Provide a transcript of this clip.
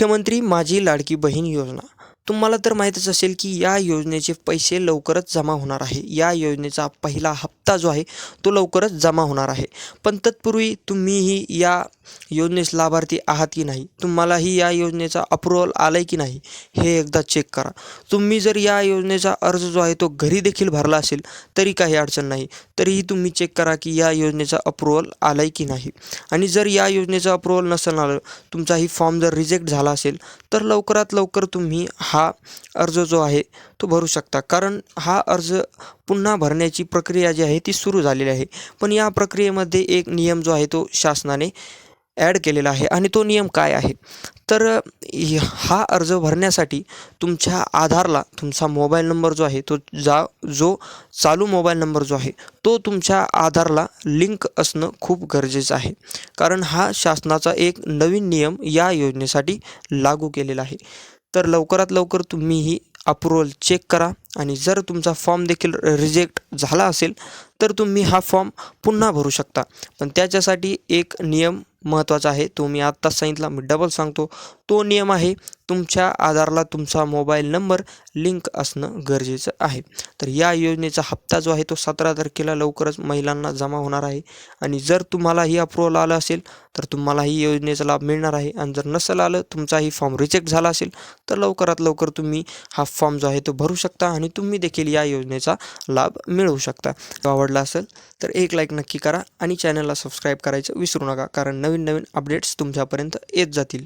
मुख्यमंत्री माझी लाडकी बहीण योजना. तुम्हाला तर माहीतच असेल की या योजनेचे पैसे लवकरच जमा होणार आहे. या योजनेचा पहिला हप्ता जो आहे तो लवकरच जमा होणार आहे. पण तत्पूर्वी तुम्हीही या योजनेस लाभार्थी आहात की नाही? तुम्हालाही या योजनेचा अप्रुव्हल आलं आहे की नाही? हे एकदा चेक करा. तुम्ही जर या योजनेचा अर्ज जो आहे तो घरी देखील भरला असेल तरी काही अडचण नाही. तरीही तुम्ही चेक करा की या योजनेचा अप्रुव्हल आला आहे की नाही. आणि जर या योजनेचा अप्रुव्हल नसेल आलं तुमचाही फॉर्म जर रिजेक्ट झाला असेल तर लवकरात लवकर तुम्ही हा अर्ज जो आहे तो भरू शकता. कारण हा अर्ज पुन्हा भरण्याची प्रक्रिया जी आहे ती सुरू झालेली आहे. पण या प्रक्रियेमध्ये एक नियम जो आहे तो शासनाने ॲड केलेला आहे आणि तो नियम काय आहे? तर हा अर्ज भरण्यासाठी तुमच्या आधारला तुमचा मोबाईल नंबर जो आहे तो जा जो चालू मोबाईल नंबर जो आहे तो तुमच्या आधारला लिंक असणं खूप गरजेचं आहे. कारण हा शासनाचा एक नवीन नियम या योजनेसाठी लागू केलेला आहे. तर लवकरात लवकर तुम्ही ही अप्रुव्हल चेक करा. आणि जर तुमचा फॉर्म देखील रिजेक्ट झाला असेल तर तुम्ही हा फॉर्म पुन्हा भरू शकता. पण त्याच्यासाठी एक नियम महत्त्वाचा आहे. तो मी आत्ताच सांगितला मी डबल सांगतो. तो नियम आहे. तुमच्या आधारला तुमचा मोबाईल नंबर लिंक असणं गरजेचं आहे. तर या योजनेचा हप्ता जो आहे तो सतरा तारखेला लवकरच महिलांना जमा होणार आहे. आणि जर तुम्हालाही अप्रुव्हल आलं असेल तर तुम्हालाही योजनेचा लाभ मिळणार आहे. आणि जर नसेल आलं तुमचाही फॉर्म रिजेक्ट झाला असेल तर लवकरात लवकर तुम्ही हा फॉर्म जो आहे तो भरू शकता आणि तुम्ही देखील या योजनेचा लाभ मिळवू शकता. तो आवडला असेल तर एक लाईक नक्की करा आणि चॅनलला सबस्क्राईब करायचं विसरू नका. कारण नवीन नवीन अपडेट्स तुमच्यापर्यंत येत जातील.